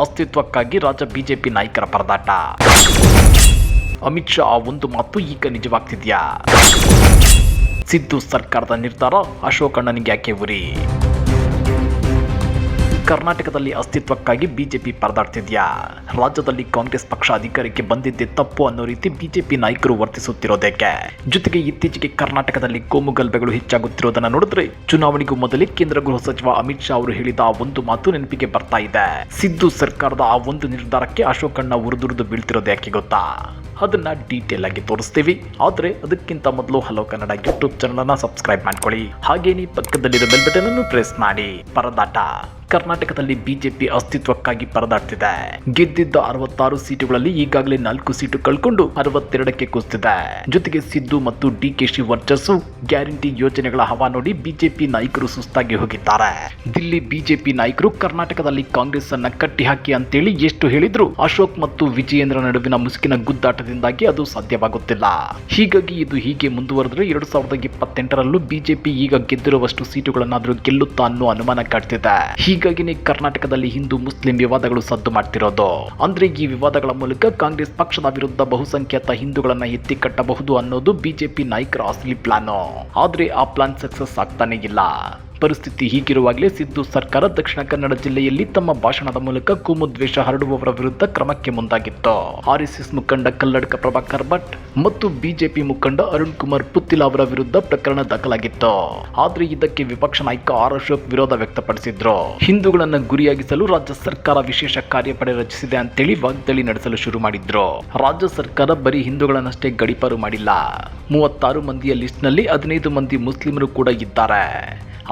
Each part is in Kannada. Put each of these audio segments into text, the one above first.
ಅಸ್ತಿತ್ವಕ್ಕಾಗಿ ರಾಜ್ಯ ಬಿಜೆಪಿ ನಾಯಕರ ಪರದಾಟ. ಅಮಿತ್ ಶಾ ಒಂದು ಮಾತು ಈಗ ನಿಜವಾಗ್ತಿದ್ಯಾ? ಸಿದ್ದು ಸರ್ಕಾರದ ನಿರ್ಧಾರ ಅಶೋಕಣ್ಣನಿಗೆ ಯಾಕೆ ಉರಿ? ಕರ್ನಾಟಕದಲ್ಲಿ ಅಸ್ತಿತ್ವಕ್ಕಾಗಿ ಬಿಜೆಪಿ ಪರದಾಡ್ತಿದ್ಯಾ? ರಾಜ್ಯದಲ್ಲಿ ಕಾಂಗ್ರೆಸ್ ಪಕ್ಷ ಅಧಿಕಾರಕ್ಕೆ ಬಂದಿದ್ದೇ ತಪ್ಪು ಅನ್ನೋ ರೀತಿ ಬಿಜೆಪಿ ನಾಯಕರು ವರ್ತಿಸುತ್ತಿರೋದಕ್ಕೆ ಜೊತೆಗೆ ಇತ್ತೀಚೆಗೆ ಕರ್ನಾಟಕದಲ್ಲಿ ಕೋಮು ಗಲಭೆಗಳು ಹೆಚ್ಚಾಗುತ್ತಿರೋದನ್ನ ನೋಡಿದ್ರೆ ಚುನಾವಣೆಗೂ ಮೊದಲೇ ಕೇಂದ್ರ ಗೃಹ ಸಚಿವ ಅಮಿತ್ ಶಾ ಅವರು ಹೇಳಿದ ಆ ಒಂದು ಮಾತು ನೆನಪಿಗೆ ಬರ್ತಾ ಇದೆ. ಸಿದ್ದು ಸರ್ಕಾರದ ಆ ಒಂದು ನಿರ್ಧಾರಕ್ಕೆ ಅಶೋಕಣ್ಣ ಉರಿದುರಿದು ಬೀಳ್ತಿರೋದು ಯಾಕೆ ಗೊತ್ತಾ? ಅದನ್ನ ಡೀಟೇಲ್ ಆಗಿ ತೋರಿಸ್ತೀವಿ. ಆದರೆ ಅದಕ್ಕಿಂತ ಮೊದಲು ಹಲೋ ಕನ್ನಡ ಯೂಟ್ಯೂಬ್ ಚಾನಲನ್ನು ಸಬ್ಸ್ಕ್ರೈಬ್ ಮಾಡ್ಕೊಳ್ಳಿ. ಹಾಗೇನೇ ಪಕ್ಕದಲ್ಲಿರೋ ಬೆಲ್ ಬಟನ್ ಅನ್ನು ಪ್ರೆಸ್ ಮಾಡಿ. ಪರದಾಟ. ಕರ್ನಾಟಕದಲ್ಲಿ ಬಿಜೆಪಿ ಅಸ್ತಿತ್ವಕ್ಕಾಗಿ ಪರದಾಡ್ತಿದೆ. ಗೆದ್ದಿದ್ದ ಅರವತ್ತಾರು ಸೀಟುಗಳಲ್ಲಿ ಈಗಾಗಲೇ ನಾಲ್ಕು ಸೀಟು ಕಳ್ಕೊಂಡು ಅರವತ್ತೆರಡಕ್ಕೆ ಕುಸಿದಿದೆ ಜೊತೆಗೆ ಸಿದ್ದು ಮತ್ತು ಡಿಕೆಶಿ ವರ್ಚಸ್ಸು ಗ್ಯಾರಂಟಿ ಯೋಜನೆಗಳ ಹವಾ ನೋಡಿ ಬಿಜೆಪಿ ನಾಯಕರು ಸುಸ್ತಾಗಿ ಹೋಗಿದ್ದಾರೆ. ದಿಲ್ಲಿ ಬಿಜೆಪಿ ನಾಯಕರು ಕರ್ನಾಟಕದಲ್ಲಿ ಕಾಂಗ್ರೆಸ್ ಅನ್ನ ಕಟ್ಟಿ ಹಾಕಿ ಅಂತೇಳಿ ಎಷ್ಟು ಹೇಳಿದ್ರು? ಅಶೋಕ್ ಮತ್ತು ವಿಜಯೇಂದ್ರ ನಡುವಿನ ಮುಸುಕಿನ ಗುದ್ದಾಟದಿಂದಾಗಿ ಅದು ಸಾಧ್ಯವಾಗುತ್ತಿಲ್ಲ. ಹೀಗಾಗಿ ಇದು ಹೀಗೆ ಮುಂದುವರೆದ್ರೆ ಎರಡು ಸಾವಿರದ ಇಪ್ಪತ್ತೆಂಟರಲ್ಲೂ ಬಿಜೆಪಿ ಈಗ ಗೆದ್ದಿರುವಷ್ಟು ಸೀಟುಗಳನ್ನಾದರೂ ಗೆಲ್ಲುತ್ತಾ ಅನ್ನೋ ಅನುಮಾನ ಕಾಡ್ತಿದೆ. ಹೀಗಾಗಿನೇ ಕರ್ನಾಟಕದಲ್ಲಿ ಹಿಂದೂ ಮುಸ್ಲಿಂ ವಿವಾದಗಳು ಸದ್ದು ಮಾಡ್ತಿರೋದು. ಅಂದ್ರೆ ಈ ವಿವಾದಗಳ ಮೂಲಕ ಕಾಂಗ್ರೆಸ್ ಪಕ್ಷದ ವಿರುದ್ಧ ಬಹುಸಂಖ್ಯಾತ ಹಿಂದೂಗಳನ್ನ ಎತ್ತಿ ಕಟ್ಟಬಹುದು ಅನ್ನೋದು ಬಿಜೆಪಿ ನಾಯಕರ ಅಸಲಿ ಪ್ಲಾನ್. ಆದ್ರೆ ಆ ಪ್ಲಾನ್ ಸಕ್ಸಸ್ ಆಗ್ತಾನೆ ಇಲ್ಲ. ಪರಿಸ್ಥಿತಿ ಹೀಗಿರುವಾಗಲೇ ಸಿದ್ದು ಸರ್ಕಾರ ದಕ್ಷಿಣ ಕನ್ನಡ ಜಿಲ್ಲೆಯಲ್ಲಿ ತಮ್ಮ ಭಾಷಣದ ಮೂಲಕ ಕೋಮು ದ್ವೇಷ ಹರಡುವವರ ವಿರುದ್ಧ ಕ್ರಮಕ್ಕೆ ಮುಂದಾಗಿತ್ತು. ಆರ್ಎಸ್ಎಸ್ ಮುಖಂಡ ಕಲ್ಲಡ್ಕ ಪ್ರಭಾಕರ್ ಭಟ್ ಮತ್ತು ಬಿಜೆಪಿ ಮುಖಂಡ ಅರುಣ್ ಕುಮಾರ್ ಪುತ್ತಿಲ ಅವರ ವಿರುದ್ಧ ಪ್ರಕರಣ ದಾಖಲಾಗಿತ್ತು. ಆದ್ರೆ ಇದಕ್ಕೆ ವಿಪಕ್ಷ ನಾಯಕ ಆರ್ ಅಶೋಕ್ ವಿರೋಧ ವ್ಯಕ್ತಪಡಿಸಿದ್ರು. ಹಿಂದೂಗಳನ್ನು ಗುರಿಯಾಗಿಸಲು ರಾಜ್ಯ ಸರ್ಕಾರ ವಿಶೇಷ ಕಾರ್ಯಪಡೆ ರಚಿಸಿದೆ ಅಂತೇಳಿ ವಾಗ್ದಾಳಿ ನಡೆಸಲು ಶುರು ಮಾಡಿದ್ರು. ರಾಜ್ಯ ಸರ್ಕಾರ ಬರೀ ಹಿಂದೂಗಳನ್ನಷ್ಟೇ ಗಡಿಪಾರು ಮಾಡಿಲ್ಲ. ಮೂವತ್ತಾರು ಮಂದಿಯ ಲಿಸ್ಟ್ನಲ್ಲಿ ಹದಿನೈದು ಮಂದಿ ಮುಸ್ಲಿಮರು ಕೂಡ ಇದ್ದಾರೆ.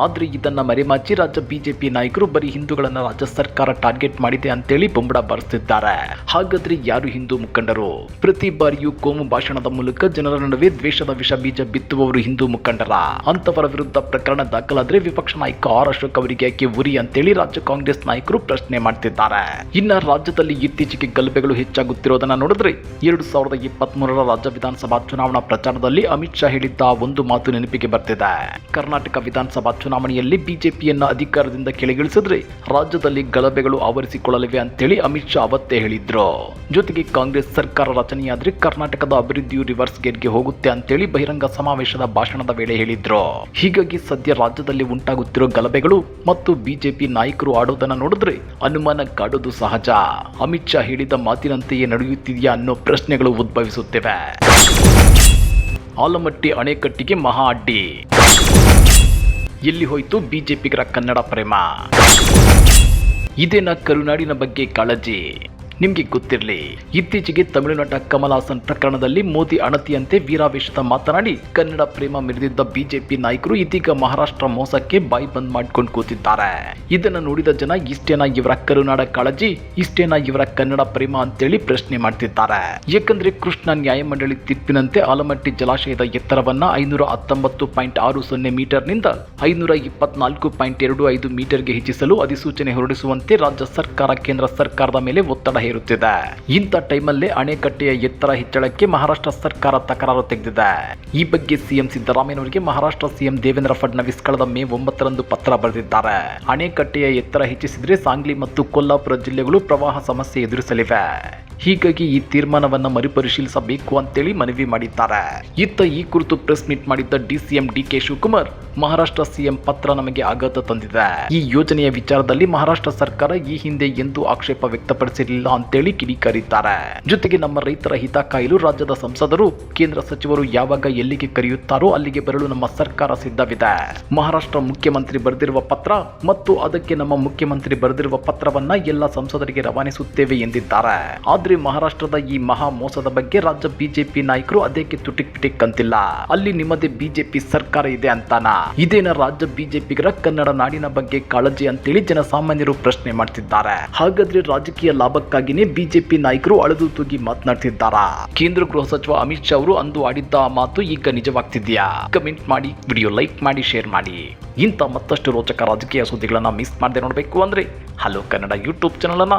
ಆದ್ರೆ ಇದನ್ನ ಮರೆಮಾಚಿ ರಾಜ್ಯ ಬಿಜೆಪಿ ನಾಯಕರು ಬರೀ ಹಿಂದೂಗಳನ್ನು ರಾಜ್ಯ ಸರ್ಕಾರ ಟಾರ್ಗೆಟ್ ಮಾಡಿದೆ ಅಂತೇಳಿ ಬೊಂಬಡ ಬರ್ತಿದ್ದಾರೆ ಹಾಗಾದ್ರೆ ಯಾರು ಹಿಂದೂ ಮುಖಂಡರು? ಪ್ರತಿ ಬಾರಿಯೂ ಕೋಮು ಭಾಷಣದ ಮೂಲಕ ಜನರ ನಡುವೆ ದ್ವೇಷದ ವಿಷ ಬೀಜ ಬಿತ್ತುವವರು ಹಿಂದೂ ಮುಖಂಡರ. ಅಂತವರ ವಿರುದ್ಧ ಪ್ರಕರಣ ದಾಖಲಾದ್ರೆ ವಿಪಕ್ಷ ನಾಯಕ ಆರ್ ಅಶೋಕ್ ಅವರಿಗೆ ಯಾಕೆ ಉರಿ ಅಂತೇಳಿ ರಾಜ್ಯ ಕಾಂಗ್ರೆಸ್ ನಾಯಕರು ಪ್ರಶ್ನೆ ಮಾಡ್ತಿದ್ದಾರೆ. ಇನ್ನ ರಾಜ್ಯದಲ್ಲಿ ಇತ್ತೀಚೆಗೆ ಗಲಭೆಗಳು ಹೆಚ್ಚಾಗುತ್ತಿರೋದನ್ನ ನೋಡಿದ್ರೆ ಎರಡು ಸಾವಿರದ ಇಪ್ಪತ್ತ್ ಮೂರರ ರಾಜ್ಯ ವಿಧಾನಸಭಾ ಚುನಾವಣಾ ಪ್ರಚಾರದಲ್ಲಿ ಅಮಿತ್ ಶಾ ಹೇಳಿದ್ದ ಒಂದು ಮಾತು ನೆನಪಿಗೆ ಬರ್ತಿದೆ. ಕರ್ನಾಟಕ ವಿಧಾನಸಭಾ ಚುನಾವಣೆಯಲ್ಲಿ ಬಿಜೆಪಿಯನ್ನು ಅಧಿಕಾರದಿಂದ ಕೆಳಗಿಳಿಸಿದ್ರೆ ರಾಜ್ಯದಲ್ಲಿ ಗಲಭೆಗಳು ಆವರಿಸಿಕೊಳ್ಳಲಿವೆ ಅಂತೇಳಿ ಅಮಿತ್ ಶಾ ಅವತ್ತೇ ಹೇಳಿದ್ರು. ಜೊತೆಗೆ ಕಾಂಗ್ರೆಸ್ ಸರ್ಕಾರ ರಚನೆಯಾದ್ರೆ ಕರ್ನಾಟಕದ ಅಭಿವೃದ್ಧಿಯು ರಿವರ್ಸ್ ಗೇರ್ಗೆ ಹೋಗುತ್ತೆ ಅಂತೇಳಿ ಬಹಿರಂಗ ಸಮಾವೇಶದ ಭಾಷಣದ ವೇಳೆ ಹೇಳಿದ್ರು. ಹೀಗಾಗಿ ಸದ್ಯ ರಾಜ್ಯದಲ್ಲಿ ಉಂಟಾಗುತ್ತಿರೋ ಗಲಭೆಗಳು ಮತ್ತು ಬಿಜೆಪಿ ನಾಯಕರು ಆಡೋದನ್ನ ನೋಡಿದ್ರೆ ಅನುಮಾನ ಕಾಡೋದು ಸಹಜ. ಅಮಿತ್ ಶಾ ಹೇಳಿದ ಮಾತಿನಂತೆಯೇ ನಡೆಯುತ್ತಿದೆಯಾ ಅನ್ನೋ ಪ್ರಶ್ನೆಗಳು ಉದ್ಭವಿಸುತ್ತಿವೆ. ಆಲಮಟ್ಟಿ ಅಣೆಕಟ್ಟಿಗೆ ಮಹಾ ಅಡ್ಡಿ. ಎಲ್ಲಿ ಹೋಯ್ತು ಬಿಜೆಪಿಗರ ಕನ್ನಡ ಪ್ರೇಮ? ಇದೇನ ಕರುನಾಡಿನ ಬಗ್ಗೆ ಕಾಳಜಿ? ನಿಮ್ಗೆ ಗೊತ್ತಿರಲಿ. ಇತ್ತೀಚೆಗೆ ತಮಿಳುನಾಟ ಕಮಲ್ ಹಾಸನ್ ಪ್ರಕರಣದಲ್ಲಿ ಮೋದಿ ಅಣತಿಯಂತೆ ವೀರಾವೇಶದ ಮಾತನಾಡಿ, ಕನ್ನಡ ಪ್ರೇಮ ಮೆರೆದಿದ್ದ ಬಿಜೆಪಿ ನಾಯಕರು ಇದೀಗ ಮಹಾರಾಷ್ಟ್ರ ಮೋಸಕ್ಕೆ ಬಾಯಿ ಬಂದ್ ಮಾಡ್ಕೊಂಡು ಕೂತಿದ್ದಾರೆ. ಇದನ್ನ ನೋಡಿದ ಜನ, ಇಷ್ಟೇನಾ ಇವರ ಕರುನಾಡ ಕಾಳಜಿ, ಇಷ್ಟೇನಾ ಇವರ ಕನ್ನಡ ಪ್ರೇಮ ಅಂತೇಳಿ ಪ್ರಶ್ನೆ ಮಾಡ್ತಿದ್ದಾರೆ. ಯಾಕಂದ್ರೆ ಕೃಷ್ಣ ನ್ಯಾಯಮಂಡಳಿ ತೀರ್ಪಿನಂತೆ ಆಲಮಟ್ಟಿ ಜಲಾಶಯದ ಎತ್ತರವನ್ನ ಐನೂರ ಹತ್ತೊಂಬತ್ತು ಪಾಯಿಂಟ್ ಆರು ಸೊನ್ನೆ ಮೀಟರ್ನಿಂದ ಐನೂರ ಇಪ್ಪತ್ನಾಲ್ಕು ಪಾಯಿಂಟ್ ಎರಡು ಐದು ಮೀಟರ್ಗೆ ಹೆಚ್ಚಿಸಲು ಅಧಿಸೂಚನೆ ಹೊರಡಿಸುವಂತೆ ರಾಜ್ಯ ಸರ್ಕಾರ, ಕೇಂದ್ರ ಸರ್ಕಾರದ ಮೇಲೆ ಒತ್ತಡ ಹೇರುತ್ತಿದೆ ಇಂಥ ಟೈಮಲ್ಲೇ ಅಣೆಕಟ್ಟೆಯ ಎತ್ತರ ಹೆಚ್ಚಳಕ್ಕೆ ಮಹಾರಾಷ್ಟ್ರ ಸರ್ಕಾರ ತಕರಾರು ತೆಗೆದಿದೆ. ಈ ಬಗ್ಗೆ ಸಿಎಂ ಸಿದ್ದರಾಮಯ್ಯನವರಿಗೆ ಮಹಾರಾಷ್ಟ್ರ ಸಿಎಂ ದೇವೇಂದ್ರ ಫಡ್ನವೀಸ್ ಕಳೆದ ಮೇ ಒಂಬತ್ತರಂದು ಪತ್ರ ಬರೆದಿದ್ದಾರೆ. ಅಣೆಕಟ್ಟೆಯ ಎತ್ತರ ಹೆಚ್ಚಿಸಿದರೆ ಸಾಂಗ್ಲಿ ಮತ್ತು ಕೊಲ್ಲಾಪುರ ಜಿಲ್ಲೆಗಳು ಪ್ರವಾಹ ಸಮಸ್ಯೆ ಎದುರಿಸಲಿವೆ. ಹೀಗಾಗಿ ಈ ತೀರ್ಮಾನವನ್ನ ಮರುಪರಿಶೀಲಿಸಬೇಕು ಅಂತೇಳಿ ಮನವಿ ಮಾಡಿದ್ದಾರೆ. ಇತ್ತ ಈ ಕುರಿತು ಪ್ರೆಸ್ ಮೀಟ್ ಮಾಡಿದ್ದ DCM DK Shivakumar, Maharashtra CM ಪತ್ರ ನಮಗೆ ಆಘಾತ ತಂದಿದೆ. ಈ ಯೋಜನೆಯ ವಿಚಾರದಲ್ಲಿ ಮಹಾರಾಷ್ಟ್ರ ಸರ್ಕಾರ ಈ ಹಿಂದೆ ಎಂದೂ ಆಕ್ಷೇಪ ವ್ಯಕ್ತಪಡಿಸಿರಲಿಲ್ಲ ಅಂತೇಳಿ ಕಿಡಿಕಾರಿದ್ದಾರೆ. ಜೊತೆಗೆ ನಮ್ಮ ರೈತರ ಹಿತ ಕಾಯಲು ರಾಜ್ಯದ ಸಂಸದರು, ಕೇಂದ್ರ ಸಚಿವರು ಯಾವಾಗ ಎಲ್ಲಿಗೆ ಕರೆಯುತ್ತಾರೋ ಅಲ್ಲಿಗೆ ಬರಲು ನಮ್ಮ ಸರ್ಕಾರ ಸಿದ್ಧವಿದೆ. ಮಹಾರಾಷ್ಟ್ರ ಮುಖ್ಯಮಂತ್ರಿ ಬರೆದಿರುವ ಪತ್ರ ಮತ್ತು ಅದಕ್ಕೆ ನಮ್ಮ ಮುಖ್ಯಮಂತ್ರಿ ಬರೆದಿರುವ ಪತ್ರವನ್ನ ಎಲ್ಲ ಸಂಸದರಿಗೆ ರವಾನಿಸುತ್ತೇವೆ ಎಂದಿದ್ದಾರೆ. ಆದ್ರೆ ಮಹಾರಾಷ್ಟ್ರದ ಈ ಮಹಾ ಮೋಸದ ಬಗ್ಗೆ ರಾಜ್ಯ ಬಿಜೆಪಿ ನಾಯಕರು ಅದಕ್ಕೆ ತುಟಿಕ್ ಪಿಟಿಕ್ ಅಂತಿಲ್ಲ ಅಲ್ಲಿ ನಿಮ್ಮದೇ ಬಿಜೆಪಿ ಸರ್ಕಾರ ಇದೆ ಅಂತಾನ? ಇದೇನ ರಾಜ್ಯ ಬಿಜೆಪಿಗರ ಕನ್ನಡ ನಾಡಿನ ಬಗ್ಗೆ ಕಾಳಜಿ ಅಂತೇಳಿ ಜನಸಾಮಾನ್ಯರು ಪ್ರಶ್ನೆ ಮಾಡ್ತಿದ್ದಾರೆ. ಹಾಗಾದ್ರೆ ರಾಜಕೀಯ ಲಾಭಕ್ಕಾಗಿನೇ ಬಿಜೆಪಿ ನಾಯಕರು ಅಳದು ತೂಗಿ ಮಾತನಾಡ್ತಿದ್ದಾರಾ? ಕೇಂದ್ರ ಗೃಹ ಸಚಿವ ಅಮಿತ್ ಶಾ ಅವರು ಅಂದು ಆಡಿದ್ದ ಮಾತು ಈಗ ನಿಜವಾಗ್ತಿದ್ಯಾ? ಕಮೆಂಟ್ ಮಾಡಿ, ವಿಡಿಯೋ ಲೈಕ್ ಮಾಡಿ, ಶೇರ್ ಮಾಡಿ. ಇಂಥ ಮತ್ತಷ್ಟು ರೋಚಕ ರಾಜಕೀಯ ಸುದ್ದಿಗಳನ್ನ ಮಿಸ್ ಮಾಡದೆ ನೋಡಬೇಕು ಅಂದ್ರೆ ಹಲೋ ಕನ್ನಡ ಯೂಟ್ಯೂಬ್ ಚಾನಲ್ ಅನ್ನ